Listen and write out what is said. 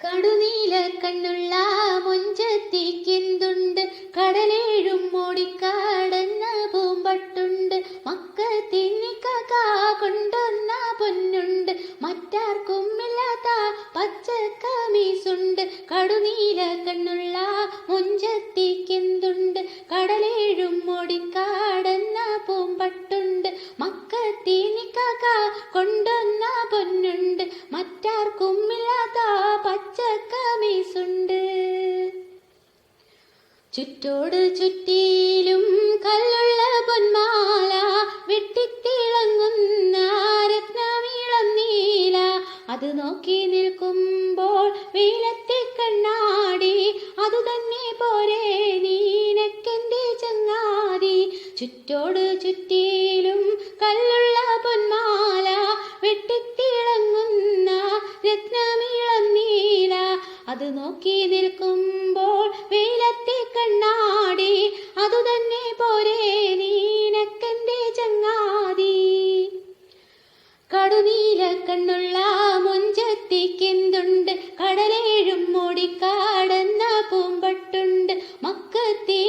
കടുനീല കണ്ണുള്ള മൊഞ്ചത്തിക്കെന്തുണ്ട് കടലേഴും മോടിക്കാടെന്ന പൂമ്പട്ടുണ്ട്. മക്ക തിന്നിക്കക കൊണ്ടുവന്ന പൊന്നുണ്ട് മറ്റാർക്കുമില്ലാത്ത പച്ച കമീസുണ്ട്. കടുനീല കണ്ണുള്ള മൊഞ്ചത്തിക്കെന്തുണ്ട് കടലേഴും മോടിക്കാടെന്ന പൂമ്പട്ടുണ്ട് തിന്നിക്കക കൊണ്ടുവന്ന പൊന്നുണ്ട്. മറ്റാർക്കുമില്ലാത്ത പച്ച കമീസുണ്ട് ചുറ്റോട് ചുറ്റിയിലും കല്ലുള്ള പൊന്മാല വെട്ടിത്തിളങ്ങുന്ന രത്നമീളം നീല അത് നോക്കി നിൽക്കുമ്പോൾ വെയിലത്തെ കണ്ണാടി അത് തന്നെ പോരെ നീനക്കെന്റെ ചങ്ങാതി. ചുറ്റോട് ചുറ്റിയിലും അത് നോക്കി നിൽക്കുമ്പോൾ വെയിലത്തെ കണ്ണാടി അതു തന്നെ പോരെ നീനക്കന്റെ ചങ്ങാതി. കടുനീല കണ്ണുള്ള മുഞ്ചത്തിക്കെന്തുണ്ട് കടലേഴും മൂടിക്കാടന്ന പൂമ്പട്ടുണ്ട് മക്കത്തേനിക്കക